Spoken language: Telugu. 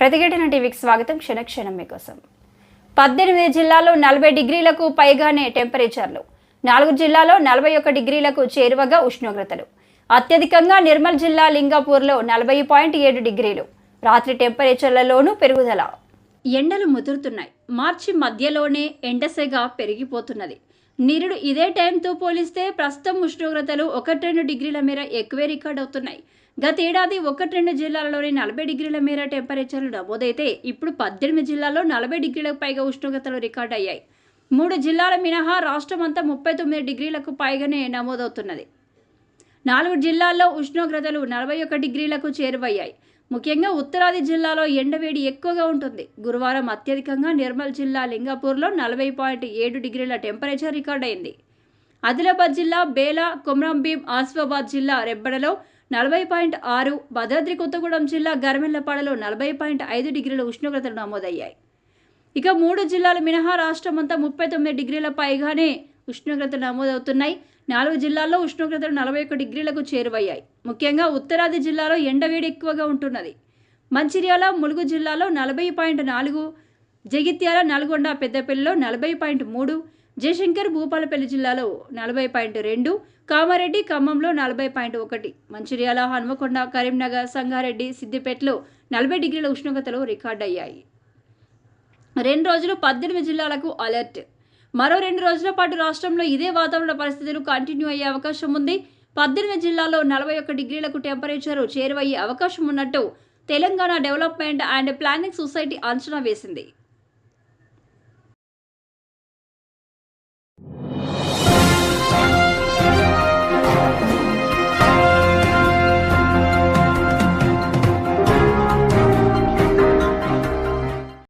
ప్రతిఘటన టీవీకి స్వాగతం. క్షణక్షణం మీకోసం. పద్దెనిమిది జిల్లాల్లో నలభై డిగ్రీలకు పైగానే టెంపరేచర్లు. నాలుగు జిల్లాలో నలభై ఒక్క డిగ్రీలకు చేరువగా ఉష్ణోగ్రతలు. అత్యధికంగా నిర్మల్ జిల్లా లింగాపూర్లో నలభై పాయింట్ ఏడు డిగ్రీలు. రాత్రి టెంపరేచర్లలోనూ పెరుగుదల. ఎండలు ముదురుతున్నాయి. మార్చి మధ్యలోనే ఎండసెగ పెరిగిపోతున్నది. నిరుడు ఇదే టైంతో పోలిస్తే ప్రస్తుతం ఉష్ణోగ్రతలు ఒకటి రెండు డిగ్రీల మేర ఎక్కువే రికార్డ్ అవుతున్నాయి. గతేడాది ఒకటి రెండు జిల్లాలలోని నలభై డిగ్రీల మేర టెంపరేచర్లు నమోదైతే ఇప్పుడు పద్దెనిమిది జిల్లాల్లో నలభై డిగ్రీలకు పైగా ఉష్ణోగ్రతలు రికార్డ్ అయ్యాయి మూడు జిల్లాల మినహా రాష్ట్రం అంతా ముప్పై తొమ్మిది డిగ్రీలకు పైగానే నమోదవుతున్నది. నాలుగు జిల్లాల్లో ఉష్ణోగ్రతలు నలభై ఒక్క డిగ్రీలకు చేరువయ్యాయి. ముఖ్యంగా ఉత్తరాది జిల్లాలో ఎండవేడి ఎక్కువగా ఉంటుంది. గురువారం అత్యధికంగా నిర్మల్ జిల్లా లింగాపూర్లో నలభై పాయింట్ ఏడు డిగ్రీల టెంపరేచర్ రికార్డ్ అయింది. ఆదిలాబాద్ జిల్లా బేలా కొమ్రంభీం ఆసిఫాబాద్ జిల్లా రెబ్బడలో నలభై పాయింట్ ఆరు భద్రాద్రి కొత్తగూడెం జిల్లా గర్మెల్లపాడలో నలభై పాయింట్ ఐదు డిగ్రీల ఉష్ణోగ్రతలు నమోదయ్యాయి. ఇక మూడు జిల్లాలు మినహా రాష్ట్రం అంతా ముప్పై తొమ్మిది డిగ్రీల పైగానే ఉష్ణోగ్రతలు నమోదవుతున్నాయి. నాలుగు జిల్లాల్లో ఉష్ణోగ్రతలు నలభై ఒక్క డిగ్రీలకు చేరువయ్యాయి. ముఖ్యంగా ఉత్తరాది జిల్లాలో ఎండవేడి ఎక్కువగా ఉంటున్నది. మంచిర్యాల ములుగు జిల్లాలో నలభై పాయింట్ నాలుగు జగిత్యాల నల్గొండ పెద్దపల్లిలో నలభై పాయింట్ మూడు జయశంకర్ భూపాలపల్లి జిల్లాలో నలభై పాయింట్ రెండు కామారెడ్డి ఖమ్మంలో నలభై పాయింట్ ఒకటి మంచిర్యాల హన్మకొండ కరీంనగర్ సంగారెడ్డి సిద్దిపేటలో నలభై డిగ్రీల ఉష్ణోగ్రతలు రికార్డ్ అయ్యాయి రెండు రోజులు పద్దెనిమిది జిల్లాలకు అలర్ట్ మరో రెండు రోజుల పాటు రాష్ట్రంలో ఇదే వాతావరణ పరిస్థితులు కంటిన్యూ అయ్యే అవకాశం ఉంది. పద్దెనిమిది జిల్లాల్లో నలభై ఒక్క డిగ్రీలకు టెంపరేచర్ చేరువయ్యే అవకాశం ఉన్నట్టు Telangana development and planning society అంచనా వేసింది.